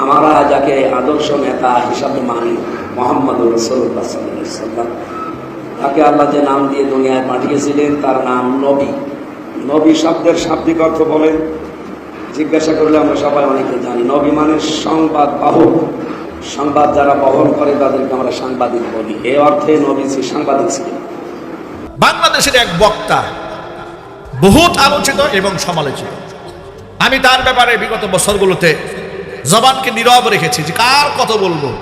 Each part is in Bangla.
আমরা যাকে আদর্শ নেতা হিসাবে মানি মোহাম্মদ তাকে আল্লাহ যে নাম দিয়ে দুনিয়ায় পাঠিয়েছিলেন, তার নাম নবী। নবী শব্দের শাব্দিক অর্থ বলেন জিজ্ঞাসা করলে আমরা সবাই অনেকে জানি। নবী মানে সংবাদ বাহক। সংবাদ যারা বহন করে, তাদেরকে আমরা সাংবাদিক বলি। এ অর্থে নবী সাংবাদিক ছিলেন। বাংলাদেশের এক বক্তা বহুত আলোচিত এবং সমালোচিত। আমি তার ব্যাপারে বিগত বছরগুলোতে জবানকে নীরব রেখেছি যে কার কত বলব?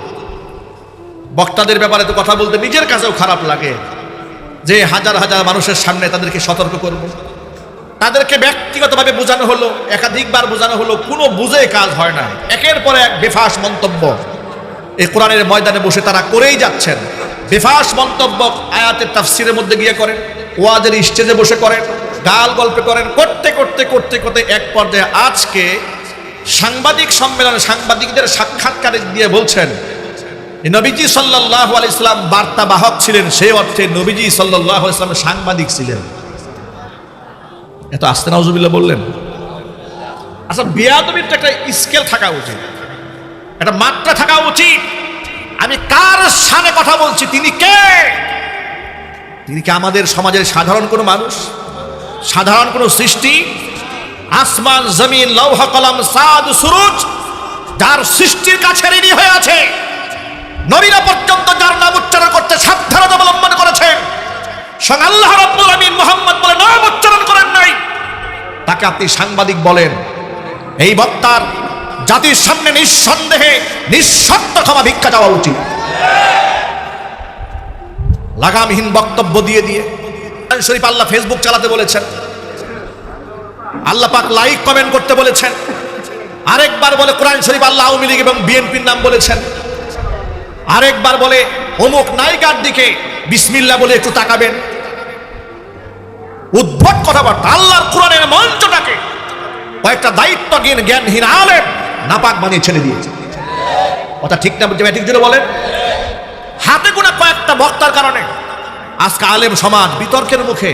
বক্তাদের ব্যাপারে তো কথা বলতে নিজের কাছেও খারাপ লাগে। যে হাজার হাজার মানুষের সামনে তাদেরকে সতর্ক করব। তাদেরকে ব্যক্তিগতভাবে বোঝানো হলো, একাধিকবার বোঝানো হলো, কোনো বুঝে কাজ হয় না। একের পর এক বেফাস মন্তব্য। এই কোরআনের ময়দানে বসে তারা করেই যাচ্ছেন। বেফাস মন্তব্য আয়াতের তাফসিরের মধ্যে গিয়ে করেন, ওয়াজের স্টেজে বসে করেন গাল গল্পে করেন, করতে করতে করতে করতে এক পর্যায়ে আজকে সাংবাদিক সম্মেলনে সাংবাদিকদের সাক্ষাৎকারে দিয়ে বলছেন নবীজি সাল্লাহ আলি ইসলাম বার্তাবাহক ছিলেন সেই অর্থে নবীজি সাল্লাহ ইসলাম সাংবাদিক ছিলেন। এত আস্তে নাউজুবিল্লাহ বললেন। আচ্ছা বেয়াদবির তো একটা স্কেল থাকা উচিত। একটা মাত্রা থাকা উচিত। আমি কার সামনে কথা বলছি? তিনি কে? তিনি কি আমাদের সমাজের সাধারণ কোনো মানুষ? সাধারণ কোনো সৃষ্টি? আসমান, জমিন, লৌহ, কলম, সাদ, সুরুজ, যার সৃষ্টির কাছে ঋণী হয়ে আছে। নবীরা পর্যন্ত যার নাম উচ্চারণ করতে সাবধানতা অবলম্বন করেছেন। স্বয়ং আল্লাহ রব্বুল আমিন মোহাম্মদ বলে নাম উচ্চারণ করেন নাই। তাকে আপনি সাংবাদিক বলেন। এই বক্তার জাতির সামনে নিঃসন্দেহে নিঃশর্ত ক্ষমা ভিক্ষা যাওয়া উচিত। লাগামহীন বক্তব্য দিয়ে দিয়ে। শরীফ আল্লাহ ফেসবুক চালাতে বলেছেন। আল্লাহ পাক লাইক কমেন্ট করতে বলেছেন। আরেকবার বলে কোরআন শরীফ আল্লাহ আওয়ামী লীগ এবং বিএনপির নাম বলেছেন। আরেকবার বলে অমুক নায়িকার দিকে বিসমিল্লা বলে একটু তাকাবেন। উদ্ভট কথাবার্তা, আল্লাহর কোরআনের মঞ্চটাকে কয়েকটা দায়িত্বজ্ঞান জ্ঞানহীন আলেম নাপাক বানিয়ে ছেড়ে দিয়েছে। কথা ঠিক না ঠিক জুড়ে বলেন? হাতে গোনা কয়েকটা বক্তার কারণে আজকে আলেম সমাজ বিতর্কের মুখে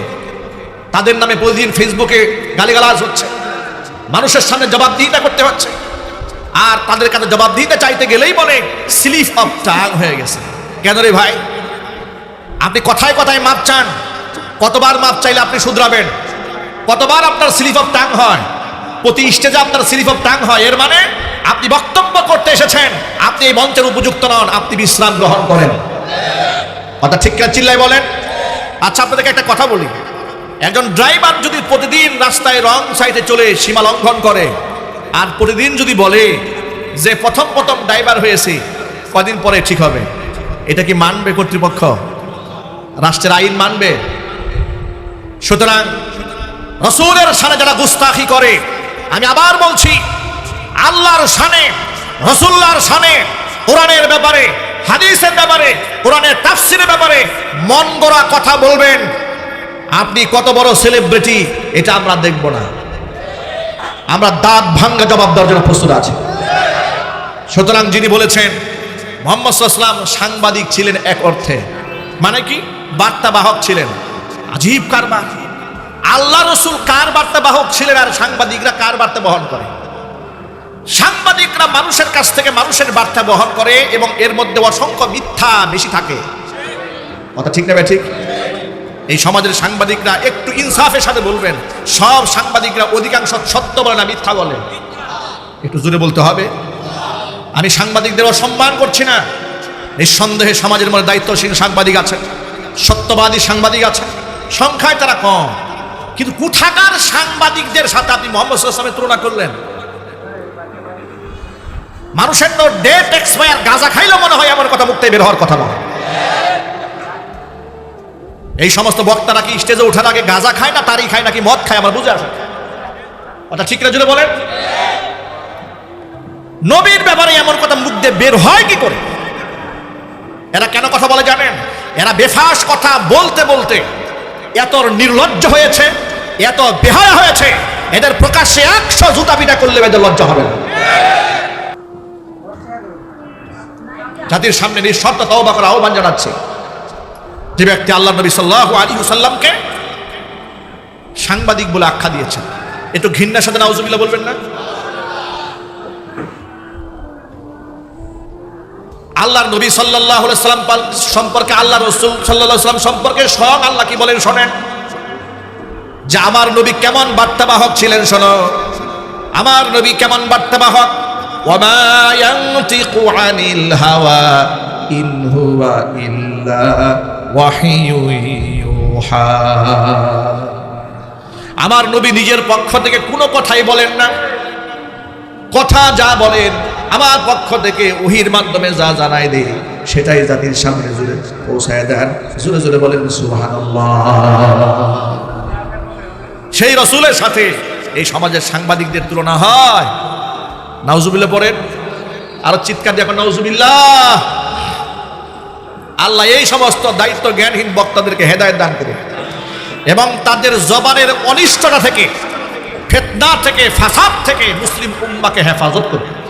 তাদের নামে প্রতিদিন ফেসবুকে গালিগালাজ হচ্ছে। মানুষের সামনে জবাবদিহিতা করতে হচ্ছে। আর তাদের কাছে জবাবদিহিতা চাইতে গেলেই বলে, স্লিপ অফ টাং হয়ে গেছে। কেন রে ভাই? আপনি কথায় কথায় মাপ চান। কতবার মাপ চাইলে আপনি শুধরাবেন? কতবার আপনার স্লিপ অফ টাং হয়? প্রতি স্টেজে আপনার স্লিপ অফ টাং হয়। এর মানে আপনি বক্তব্য করতে এসেছেন। আপনি এই মঞ্চের উপযুক্ত নন, আপনি বিশ্রাম গ্রহণ করেন। কথা ঠিক কিনা চিল্লাই বলেন? আচ্ছা আপনাদেরকে একটা কথা বলি। একজন ড্রাইভার যদি প্রতিদিন রাস্তায় রং সাইডে চলে সীমা লঙ্ঘন করে, আর প্রতিদিন যদি বলে যে প্রথম প্রথম ড্রাইভার হয়েছে, কদিন পরে ঠিক হবে। এটা কি মানবে কর্তৃপক্ষ? রাষ্ট্রের আইন মানবে? সুতরাং রসুলের সানে যারা গুস্তাখি করে, আমি আবার বলছি, আল্লাহর সানে রসুল্লার সানে, কোরআনের ব্যাপারে, হাদিসের ব্যাপারে, কোরআনের তাফসিরের ব্যাপারে মন গড়া কথা বলবেন। আপনি কত বড় সেলিব্রিটি এটা আমরা দেখব না। আমরা দাঁত ভাঙ্গা জবাব দেওয়ার জন্য প্রস্তুত আছি। সুতরাং যিনি বলেছেন, মোহাম্মদ সাংবাদিক ছিলেন এক অর্থে। মানে কি? বার্তাবাহক ছিলেন। আজীব কারবার। আল্লাহ রসুল কার বার্তাবাহক ছিলেন আর সাংবাদিকরা কার বার্তা বহন করে? সাংবাদিকরা মানুষের কাছ থেকে মানুষের বার্তা বহন করে এবং এর মধ্যে অসংখ্য মিথ্যা বেশি থাকে। কথা ঠিক না ঠিক? এই সমাজের সাংবাদিকরা একটু ইনসাফের সাথে বলবেন। সব সাংবাদিকরা অধিকাংশ সত্য বলে না, মিথ্যা বলে। একটু জোরে বলতে হবে। আমি সাংবাদিকদের অসম্মান করছি না। নিঃসন্দেহে সমাজের মধ্যে দায়িত্বশীল সাংবাদিক আছেন, সত্যবাদী সাংবাদিক আছে সংখ্যায় তারা কম। কিন্তু কোথাকার সাংবাদিকদের সাথে আপনি মোহাম্মদ সাল্লামের তুলনা করলেন? মানুষের তো ডেট এক্সপায়ার গাঁজা খাইলেও মনে হয় এমন কথা মুক্তি বের হওয়ার কথা নয়। এই সমস্ত বক্তারা কি স্টেজে ওঠার আগে গাঁজা খায় না, তারই খায় নাকি মদ খায়? আমার বুঝে আসে কথা ঠিক জুড়ে বলেন? নবীর ব্যাপারে এমন কথা মুখ দিয়ে বের হয় কি করে? এরা কেন কথা বলে জানেন? এরা বেফাস কথা বলতে বলতে এত নির্লজ্জ হয়েছে, এত বেহায়া হয়েছে, এদের প্রকাশ্যে একশো জুতা পিটা করলে এদের লজ্জা হবে জাতির সামনে নিঃশর্ত তওবা করা আহ্বান জানাচ্ছে। যে ব্যক্তি আল্লাহ নবী সাল্লাহ আলী সাল্লামকে সাংবাদিক বলে আখ্যা দিয়েছেন। একটু ঘৃণার সাথে নাউজুবিল্লাহ বলবেন না? আল্লাহর নবী সাল্লাহ সাল্লাম সম্পর্কে আল্লাহ রসুল সাল্লাহ সাল্লাম সম্পর্কে স্বয়ং আল্লাহ কি বলেন শোনেন? যে আমার নবী কেমন বার্তাবাহক ছিলেন শোনো। আমার নবী কেমন বার্তাবাহক? ওয়ামা ইয়ানতিকু আনিল হাওয়া ইন হুয়া ইল্লা আমার নবী নিজের পক্ষ থেকে কোনো কথাই বলেন না। কথা যা বলেন, আমার পক্ষ থেকে ওহির মাধ্যমে যা জানাই দেয় সেটাই জাতির সামনে জুড়ে পৌঁছায় দেন। জুড়ে জুড়ে বলেন, সুবহানাল্লাহ। সেই রসুলের সাথে এই সমাজের সাংবাদিকদের তুলনা হয়। নাউজুবিল্লাহ পড়েন। আরও চিৎকার এখন নাউজুবিল্লাহ। আল্লাহ এই সমস্ত দায়িত্ব জ্ঞানহীন বক্তাদেরকে হেদায়ত দান করুন এবং তাদের জবানের অনিষ্টতা থেকে, ফেতনা থেকে, ফাসাদ থেকে মুসলিম উম্মাকে হেফাজত করুন